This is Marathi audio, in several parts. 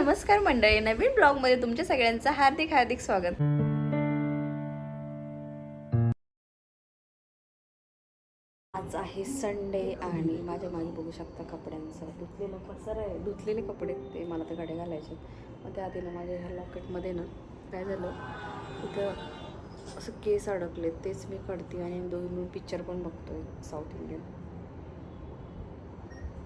नमस्कार मंडळी नवीन ब्लॉगमध्ये तुमच्या सगळ्यांचं हार्दिक हार्दिक स्वागत. आज आहे संडे आणि माझ्या मागे बघू शकता कपड्यांचं. धुतलेलं पसर आहे धुतलेले कपडे ते मला तर गाडे घालायचे मग त्या आधी ना माझ्या ह्या लॉकेटमध्ये ना काय झालं? इथं असं केस अडकले तेच मी काढते आणि दोन मिळून पिक्चर पण बघतोय साऊथ इंडियन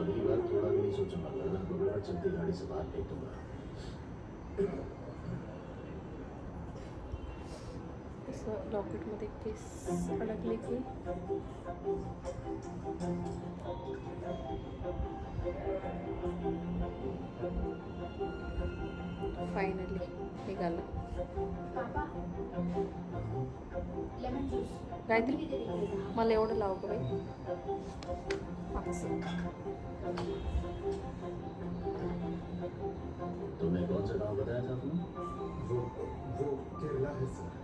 अगली बार थोड़ा भी नहीं सोचूंगा गर्दन बगड़ा चलती गाड़ी से बाहर फेंक दूंगा असं लॉकेटमध्ये केस अडकले की फायनली निघालं काहीतरी? मला एवढं लाव बाई. असं. तुमने कौन सा गांव बताया था आपने वो वो केरला है सर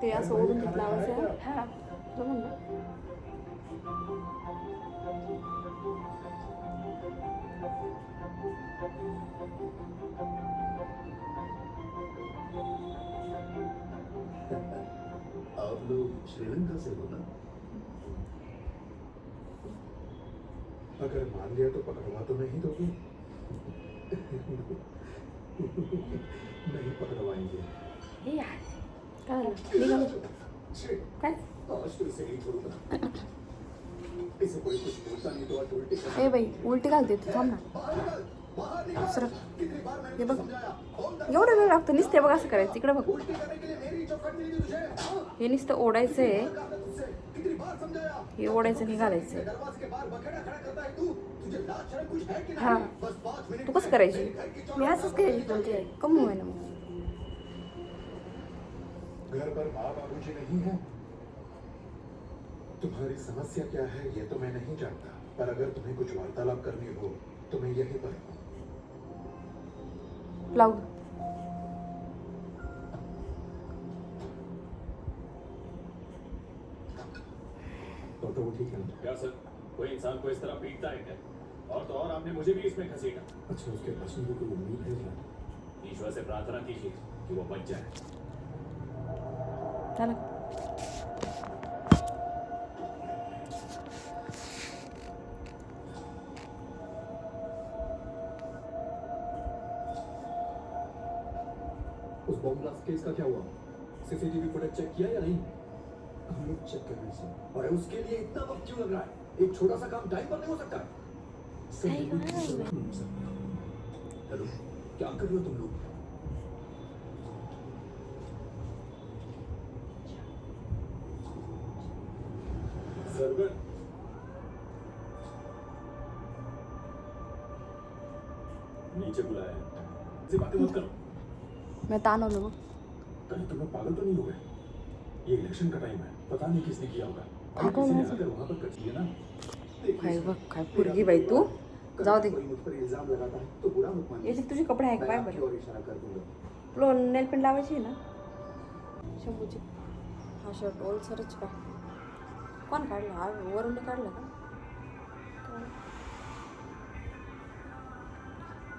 ते असं ओढून घेतलं आवाज आहे. हा अगर मान लिया तो पकड़वा तो नहीं दोगे। नहीं पकड़वाएंगे। हे? ए बाई उलटी घालते तू थांब ना। मैंने हे बघ। एवढं वेळ लागतो नुसते बघ असं करायचं इकडे बघ. हाँ? हे नुसतं ओढायचं आहे हे ओढायचं आणि घालायचं दरवाजे के बाहर बखेड़ा खड़ा करता है। तू तुझे लाज शर्म कुछ है कि नहीं हाँ। बस पाँच मिनट तू कसं करायची घर की चौखट मी असंच करायची पण ते कमी होय ना। मग घर पर माँ बाबूजी नहीं है। तुम्हारी समस्या क्या है ये तो मैं नहीं जानता। पर अगर तुम्हें कुछ वार्तालाप करनी हो तो मैं यहीं पर हूँ। तो तो वो ठीक है क्या सर? कोई इंसान को इस तरह पीटता है क्या? और तो और आपने मुझे भी इसमें घसीटा अच्छा उसके बचने की कोई उम्मीद है क्या? ईश्वर से प्रार्थना कीजिए कि वो बच जाए। उस बॉम्ब ब्लास्ट केस का क्या हुआ? सीसीटीवी फुटेज चेक किया या नहीं? लोग चेक कर रहे हैं सर और उसके लिए इतना वक्त क्यों लग रहा है? एक छोटा सा काम टाइम पर नहीं हो सकता। हेलो क्या कर रहे हो तुम लोग? सर्वर नीचे बुलाया है। से बातें मत करो। मी ताणवलं बघ कहीं तुम लोग पागल तो नहीं हो गए? ये इलेक्शन का टाइम है। पता नहीं किसने किया होगा किसी ने पर कर दिया ना काय बघ काय पुरगी बाई तू. जाऊ दे. कोई मुझ तुझे कपडे आहे का काय बरं तुला नेल पेंट लावायची आहे ना? शंभूची. हा शर्ट ओल सरच का कोण काढला? हा वरून काढला का?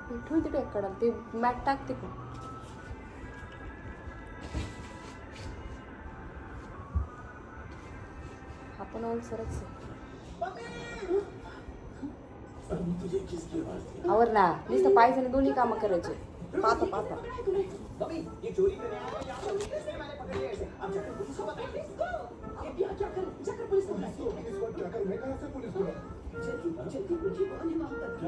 हे ठेव काढाल ते मॅट टाकते का? पण ओल सरच आहे अभी तुझे किसकी आवाज थी आवर ना नुसतं पायचं दोन्ही कामं करायचे पाहता पाहता ये चोरी करने वाले यहाँ पर कैसे मैंने पकड़ लिया इसे अब जाकर पुलिस को बताएंगे ये क्या क्या कर जाकर पुलिस को बताएंगे इस वक्त जाकर मैं कहाँ से पुलिस बुलाऊं क्या हुआ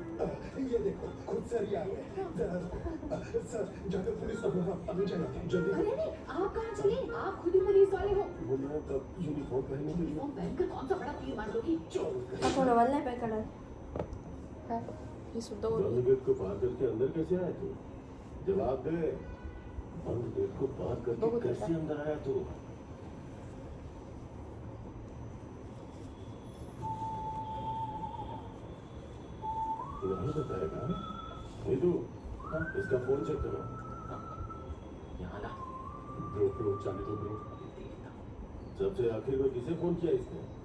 हाँ? ये देखो खुद सर ही आ गए जरा सर जाकर पुलिस को बुलाओ अभी जाइए जल्दी अरे नहीं आप कहाँ चले आप खुद ही पुलिस वाले हो वो मैं तब यूनिफॉर्म पहनने के लिए यूनिफॉर्म पहनकर कौन सा बड़ा तीर मार दोगी हा थोडं वाला नाही पाय काढत काय ही सुद्धा बोलली बंद गेट को पार करके अंदर कैसे आया तू जवाब दे बंद गेट को पार करके बहुत कैसे अंदर आया तू नहीं बताएगा नीतू इसका फोन चेक करो यहाँ ला ब्रो ब्रो जाने दो ब्रो सबसे आखिर में किसे फोन किया इसने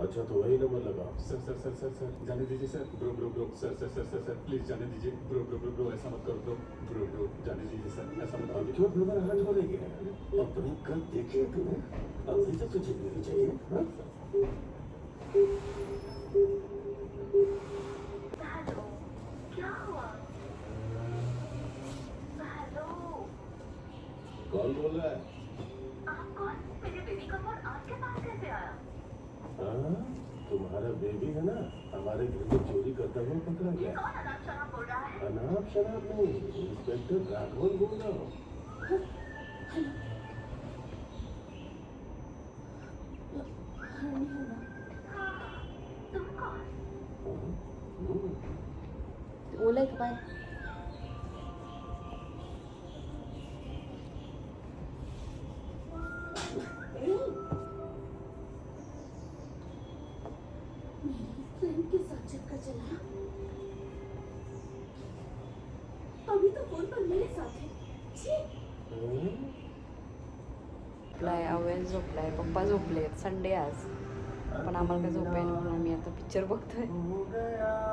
अच्छा तो वही नंबर लगाओ sir sir sir sir sir जाने दीजिए sir. Bro bro bro sir sir sir sir sir please जाने दीजिए। ब्रो ब्रो ब्रो ब्रो ऐसा मत करो ब्रो ब्रो ब्रो जाने दीजिए सर ऐसा मत करो। क्यों घबराहट बोलेंगे अपनी कब देखे तू अभी तो तुझे मिलनी चाहिए हाँ? हेलो क्या हुआ? हेलो कौन बोल रहा है? आप कौन? मेरे बेबी का फ़ोन आपके पास कैसे आया? हाँ? तुम्हारा बेबी है ना? हमारे घर में चोरी करता हुआ पकड़ा गया। अनाप है। शनाप नहीं इंस्पेक्टर राघवन बोल रहा हूँ। के साथ चक्कर चला अभी तो फोन पर मेरे साथ है झोपलाय अवेल झोपलाय पप्पा झोपले संडे आज. पण आम्हाला काय झोप आहे ना म्हणून आम्ही आता पिक्चर बघतोय.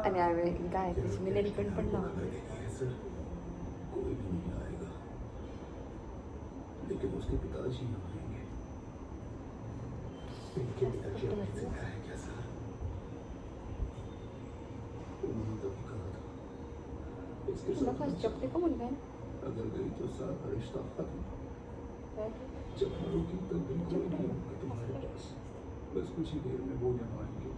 आणि आवे काय त्याची मी नेलपेंट पण लावतो सर कोई भी नहीं आएगा लेकिन उसके पिताजी आएंगे इनके पिताजी अभी जिंदा है क्या सर उन्होंने तभी कहा चपटे अगर गई तो सारा रिश्ता खत्म जब मरोगी तब नहीं होगा तुम्हारे पास बस कुछ ही देर में वो यहाँ आएंगे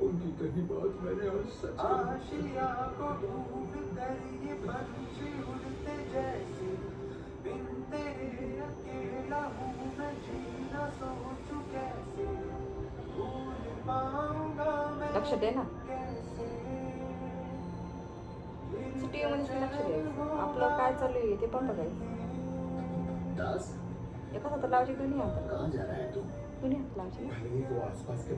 उनकी कही बात मैंने आज सच आशिया को ढूंढ कर ये पंछी उड़ते जैसे बिन तेरे अकेला हूँ मैं जीना सोचूं कैसे भूल पाऊंगा मैं लक्ष्य देना टी मध्ये लक्ष द्यायचं. आपलं काय चालू आहे ते पण बघायचं. दास. एका हातात लावायची दोन्ही हातात. कहाँ जा रहा है तू दोन्ही हात लावायचे ना. भले ही वो आसपास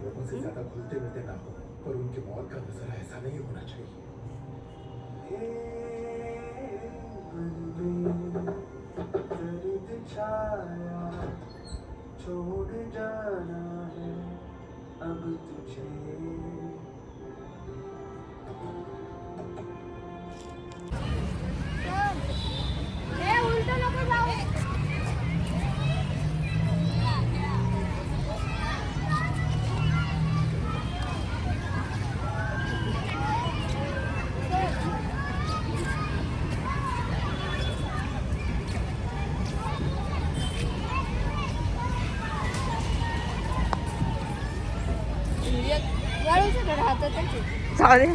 जाऊ दे.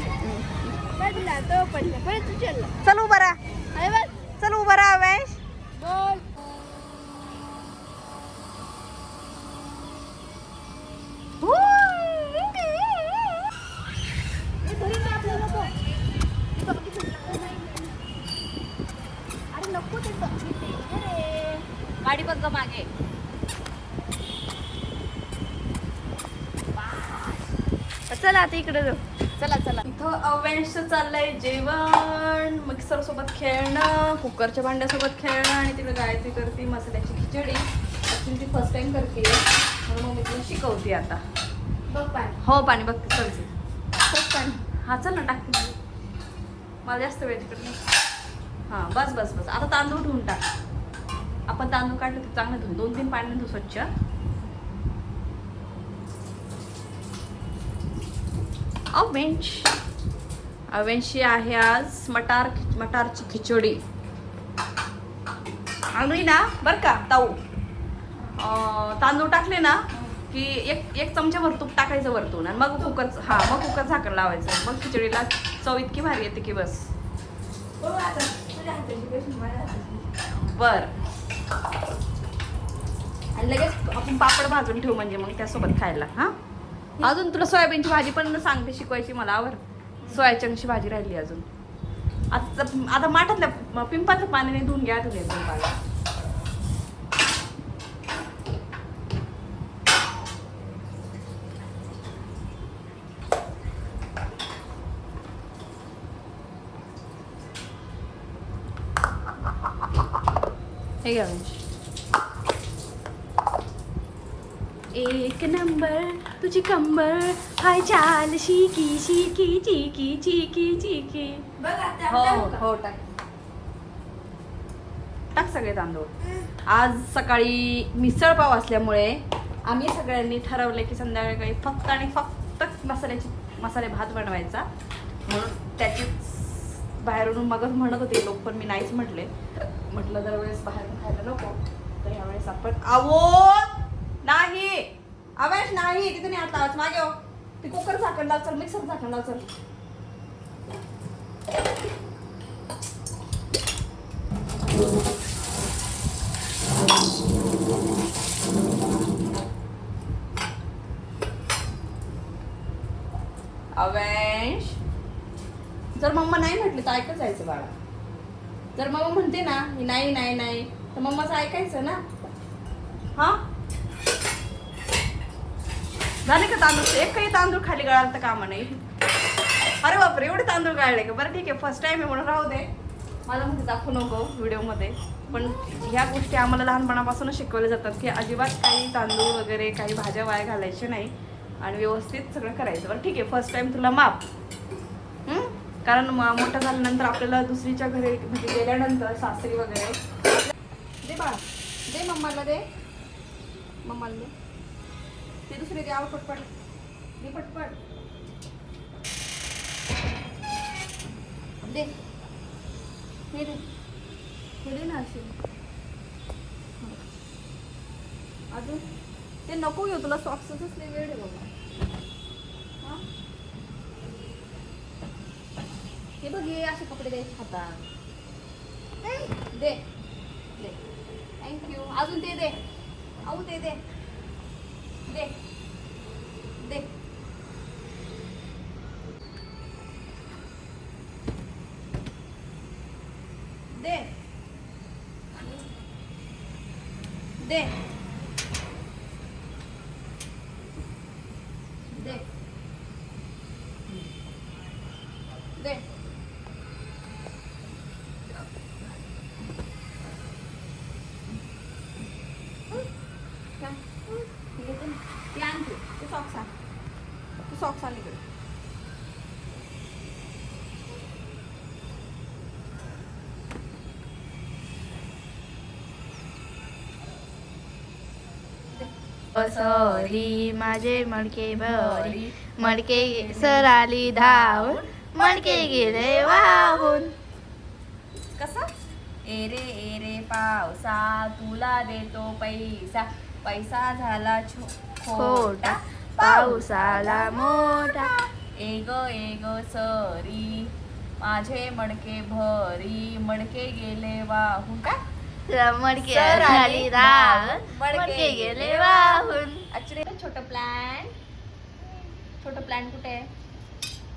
चल उभा राहा. चल उभा राहा अवेश बोल हे मागे दे आपल्याला नको. हे बघ किती लागलं नाही. अरे नको ते बघ किती. अरे. गाडी बघ ग मागे चला आता इकडे जाऊ. चला चला. इथं अवेंशचं चाललंय जेवण. मिक्सर सोबत खेळणं कुकरच्या भांड्यासोबत खेळणं आणि तिकडे गायत्री करते मसाल्याची खिचडी. ॲक्च्युली ती फर्स्ट टाइम करते. म्हणून मग मी तुला शिकवते आता. बघ पाणी. हो पाणी बघते चल पाणी. हा चल ना टाकते मला जास्त वेळ तिकडे नाही. हां बस बस बस. आता तांदूळ धुवून टाक. आपण तांदूळ काढले तर चांगले धुवून दोन तीन पाणी धु स्वच्छ. अवेंश अवेंशी आहे आज मटार मटारची खिचडी. आणि ना बरं का ताऊ. तांदूळ टाकले ना की एक एक चमच्याभर तूप टाकायचं वरतून आणि मग कुकर हा मग कुकर झाकण लावायचं. मग खिचडीला चव इतकी भारी येते की बस. बर. आणि लगेच आपण पापड भाजून ठेवू म्हणजे मग त्यासोबत खायला हा? अजून तुला सोयाबीनची भाजी पण सांगते शिकवायची मला आवर. सोयाचंकची भाजी राहिली अजून. आता आता माठातल्या पिंपाचं पाण्याने धुवून घ्या तुम्ही एकदम पाणी हे एक नंबर. तुझी कंबर हाय चाल शिकी शिकी चिकी चिकी चिकी. हो हो टाक. टाक सगळे तांदूळ. आज सकाळी मिसळ पाव असल्यामुळे आम्ही सगळ्यांनी ठरवले की संध्याकाळी फक्त आणि फक्त मसाल्याची मसाले भात बनवायचा. म्हणून त्याचीच बाहेरून मगच म्हणत होते लोक पण मी नाहीच म्हटले. म्हटलं दरवेळेस बाहेरून खायला नको तर यावेळेस आपण आवो! नाही! अवेश नाही तिथे नाही आता मागे हो. ती कुकर झाकण लाव चल मिक्सर झाकण लाव चल अवेश. जर मम्मा नाही म्हटली तर ऐकत जायचं बाळा. जर मम्मा म्हणते ना नाही नाही नाही तर मम्माचं ऐकायचं ना. हा? झाले का तांदूळ एक काही तांदूळ खाली गळाल तर कामा नाही अरे बापरे एवढे तांदूळ गाळले का बरं ठीक आहे फर्स्ट टाइम आहे म्हणून राहू दे मला म्हणजे दाखवू नको व्हिडिओमध्ये पण ह्या गोष्टी आम्हाला लहानपणापासूनच शिकवल्या जातात की अजिबात काही तांदूळ वगैरे काही भाज्या वाया घालायचे नाही आणि व्यवस्थित सगळं करायचं बरं ठीक आहे फर्स्ट टाइम तुला माप कारण मोठं झाल्यानंतर आपल्याला दुसरीच्या घरी म्हणजे गेल्यानंतर सासरी वगैरे दे बाळा दे मम्माला दे मम्माला दे ते दुसरे दे पटपट. दे पटपट. दे. हे दे. हे दे ना असे अजून. ते नको घेऊ तुला सॉक्सच नाही वेळ आहे बाबा. हे? बघ हे असे कपडे द्यायचे हातात. दे. दे. थँक्यू अजून ते दे. आऊ ते दे. दे दे दे दे दे दे काय? हे घेते ना. ते आण तू. ते socks आण. तू socks आण इकडे. सॉरी माझे मडके भरी मडके सर आली धावून मडके गेले वाहून. कसं? एरे एरे पावसा तुला देतो पैसा. पैसा झाला छो- खोटा पाऊस आला मोठा. एग एग सरी माझे मडके भरी मडके गेले वाहून. काय? मडके धावून मडके गेले. वाहून. ॲक्च्युली छोटं प्लॅन छोटं प्लॅन कुठे आहे?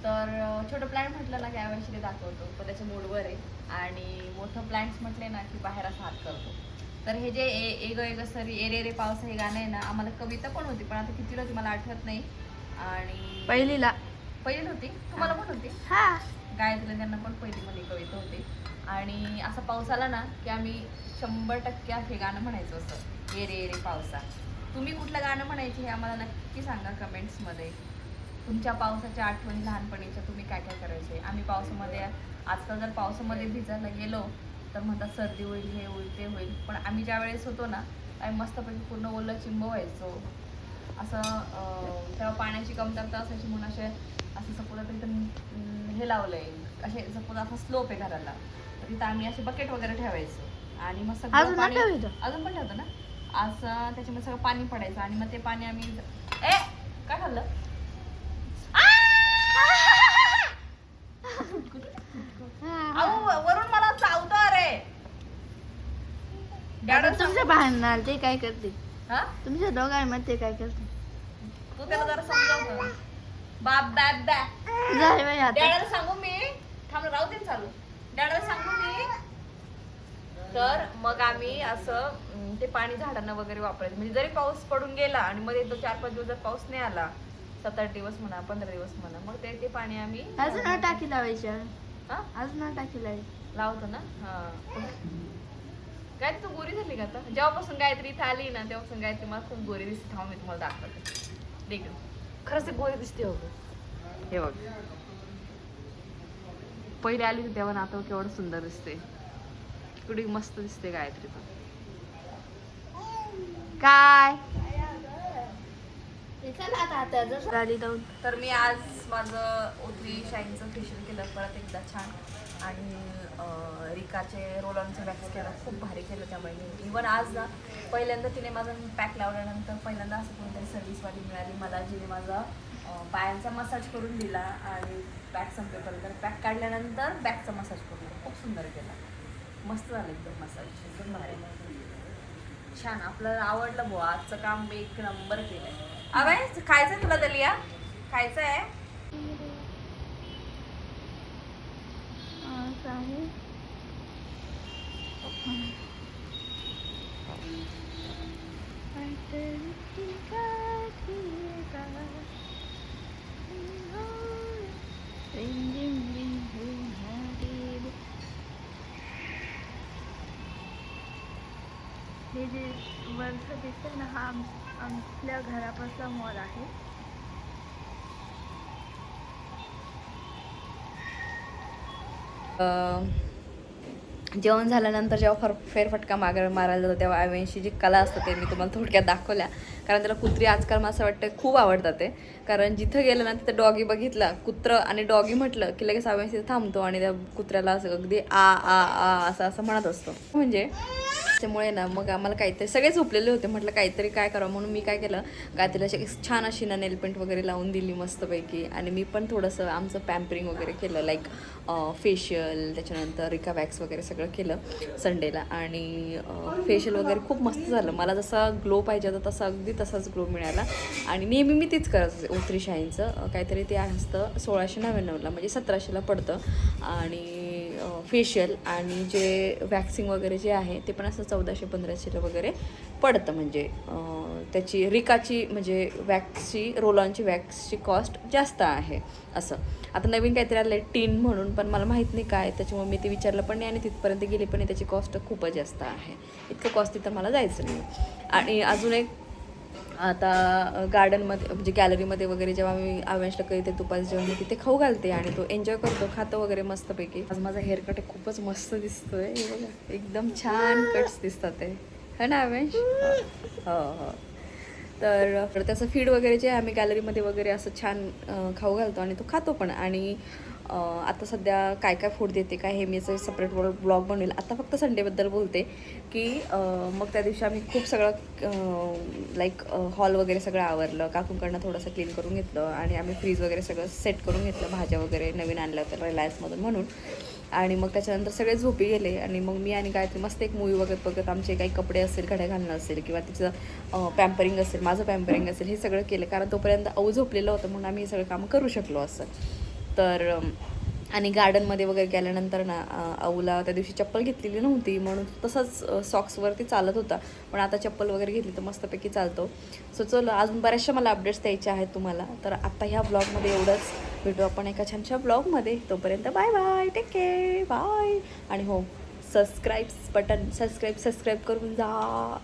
तर छोटं प्लॅन म्हटलं ना की यावेळी ते दाखवतो. पण त्याच्या मूडवर आहे. आणि मोठं प्लॅन्स म्हटले ना की बाहेर असा हात करतो. तर हे जे एग एग सरी एरे रे पावसा हे गाणं आहे ना आम्हाला कविता पण होती पण आता कितीला होती मला आठवत नाही. आणि पहिलीला. पहिली होती तुम्हाला पण होती हा. गायत्री त्यांना पण पहिली मध्ये कविता होती. आणि असा पाऊस आला ना की आम्ही शंभर टक्के हे गाणं म्हणायचं असं. ए रे रे पावसा. तुम्ही कुठलं गाणं म्हणायचे हे आम्हाला नक्की सांगा कमेंट्समध्ये. तुमच्या पावसाच्या आठवणी लहानपणीच्या तुम्ही काय काय करायचे? आम्ही पावसामध्ये आजकाल जर पावसामध्ये भिजायला गेलो तर म्हणतात सर्दी होईल हे होईल ते होईल. पण आम्ही ज्या वेळेस होतो ना आम्ही मस्तपैकी पूर्ण ओलं चिंब व्हायचो. असं तेव्हा पाण्याची कमतरता असायची म्हणून असे असं सपोज अं, हे लावलंय. असे सपोज असा स्लोप आहे घराला. तर तिथं आम्ही असे बकेट वगैरे ठेवायचो. आणि मग सगळं पाणी? अजून पण ठेवतो ना? असं त्याच्यामध्ये सगळं पाणी पडायचं. आणि मग ते पाणी आम्ही ए! काय खाल्लं? वरून मला चावतो अरे! तुमच्या भांडणार ते काय करते? हा? तुमच्या दोघांमध्ये काय करते तू त्याला जरा समजाव बाप बॅप बॅ झाले बाई आता. डॅडाला सांगू मी. थांब राहू दे ना चालू. डॅडाला सांगू मी. तर मग आम्ही असं अं, ते पाणी झाडांना वगैरे वापरायचं. म्हणजे जरी पाऊस पडून गेला आणि मध्ये तो चार पाच दिवस जर पाऊस नाही आला सात आठ दिवस म्हणा पंधरा दिवस म्हणा मग ते ते पाणी आम्ही अजून ना टाकी लावायची हा? अजून ना टाकी लावायची. लावतो ना? हा. काय तू गोरी झाली का आता? जेव्हापासून गायत्री इथे आली ना तेव्हापासून गायत्री मला खूप गोरी दिसते. थांब मी तुम्हाला दाखवते. देख खरंच ते गोरी दिसते हो. हे बघ. पहिले आली होती तेव्हा ना आता केवढं सुंदर दिसते. केवढी मस्त दिसते गायत्री पण. काय? तर मी आज माझं ओथरी शाईनचं फेशियल केलं परत एकदा छान. आणि रिकाचे रोलॉनचं वॅक्स केलं. खूप भारी केलं त्यामुळे इवन आज ना पहिल्यांदा तिने माझं पॅक लावल्यानंतर पहिल्यांदा असं कोणतरी सर्व्हिसवाली मिळाली मला जिने माझा पायांचा मसाज करून दिला आणि पॅक संपेपर्यंत. पॅक काढल्यानंतर बॅकचा मसाज करून दिला. खूप सुंदर केला. मस्त झालं एकदम मसाज एकदम भारी. छान. आपल्याला आवडलं बुवा. आजचं काम मी एक नंबर केलंय. अवे खायचं तुला दलिया? खायचं आहे असं आहे. हे जे वरचं दिसतं ना हा आमच्या घरापासला मॉल आहे. जेवण झाल्यानंतर जेव्हा फर फेरफटका माग मारायला जातो तेव्हा आव्यांशी जी कला असते ते मी तुम्हाला थोडक्यात दाखवल्या. कारण त्याला कुत्री आजकाल मला असं वाटतं खूप आवडतात ते. कारण जिथं गेलं ना तिथं डॉगी बघितला कुत्रं आणि डॉगी म्हटलं की लगेच आव्यांशी थांबतो आणि त्या कुत्र्याला असं अगदी आ आ आ असं असं म्हणत असतो. म्हणजे त्यामुळे ना मग आम्हाला काहीतरी सगळे झोपलेले होते. म्हटलं काहीतरी काय करावं म्हणून मी काय केलं गातीला अशी छान अशी ना नेलपेंट वगैरे लावून दिली मस्तपैकी. आणि मी पण थोडंसं आमचं पॅम्परिंग वगैरे केलं लाईक फेशियल त्याच्यानंतर रिका वॅक्स वगैरे सगळं केलं संडेला आणि फेशियल वगैरे खूप मस्त झालं. मला जसा ग्लो पाहिजे होता तसा अगदी तसाच ग्लो मिळाला. आणि नेहमी मी तीच करत असते ओत्री शाईनचं काहीतरी ते असतं सोळाशे नव्याण्णवला म्हणजे सतराशेला पडतं. आणि फेशियल आणि जे वॅक्सिंग वगैरे जे आहे ते पण असं चौदाशे पंधराशेला वगैरे पडतं. म्हणजे त्याची रिकाची म्हणजे वॅक्सची रोलॉनची वॅक्सची कॉस्ट जास्त आहे असं. आता नवीन काहीतरी आलं आहे टीन म्हणून पण मला माहीत नाही काय त्याच्यामुळे मी ते विचारलं पण नाही आणि तिथपर्यंत गेली पण नाही त्याची कॉस्ट खूपच जास्त आहे. इतकं कॉस्ट तिथं मला जायचं नाही. आणि अजून एक आता गार्डनमध्ये म्हणजे गॅलरीमध्ये वगैरे जेव्हा मी आव्यांशला कधी ते तुपाचं जेवण मी तिथे खाऊ घालते आणि तो एन्जॉय करतो खातो वगैरे मस्तपैकी. आज माझा हेअर कट खूपच मस्त दिसतोय. बघा एकदम छान कट्स दिसतात ते. है ना आव्यांश हो हो. तर त्याचं फीड वगैरे जे आम्ही गॅलरीमध्ये वगैरे असं छान खाऊ घालतो आणि तो खातो पण. आणि आता सध्या काय काय फूड देते काय हे मी असं सेपरेट ब्लॉग बनवेल. आता फक्त संडेबद्दल बोलते की मग त्या दिवशी आम्ही खूप सगळं लाईक हॉल वगैरे सगळं आवरलं. काकूंकडनं थोडंसं क्लीन करून घेतलं आणि आम्ही फ्रीज वगैरे सगळं सेट करून घेतलं भाज्या वगैरे नवीन आणल्या होत्या रिलायन्समधून म्हणून. आणि मग त्याच्यानंतर सगळे झोपी गेले आणि मग मी आणि गायत्री मस्त एक मूवी बघत बघत आमचे काही कपडे असेल घड्या घालणं असेल किंवा तिचं पॅम्परिंग असेल माझं पॅम्परिंग असेल हे सगळं केलं. कारण तोपर्यंत अऊ झोपलेलं होतं म्हणून आम्ही हे सगळं कामं करू शकलो असं. तर आणि गार्डनमध्ये वगैरे गेल्यानंतर ना आऊला त्या दिवशी चप्पल घेतलेली नव्हती म्हणून तसंच सॉक्सवरती चालत होता. पण आता चप्पल वगैरे घेतली तर मस्तपैकी चालतो. सो चल अजून बऱ्याचशा मला अपडेट्स द्यायच्या आहेत तुम्हाला. तर आत्ता ह्या ब्लॉगमध्ये एवढंच. भेटू आपण एका छानशा ब्लॉगमध्ये तोपर्यंत bye bye take care bye आणि हो सबस्क्राईब्स बटन सबस्क्राईब सबस्क्राईब करून जा.